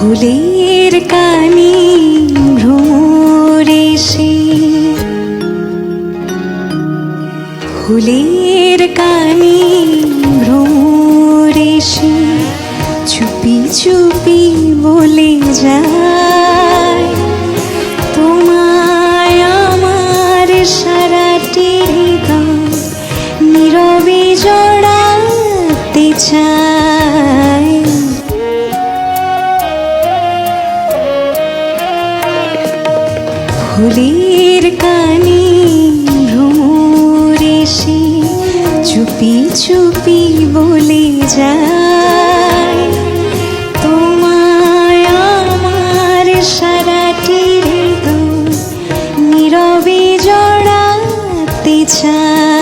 ফুলের কানি ভ্রমরে সে। ফুলের কানি ভ্রমরে সে। চুপি চুপি বলে যায় কুলির কানি ভ্রমর এসে চুপি চুপি বলে যায় তোমায় আমার সারাটি নীরবে জড়াতে চায়।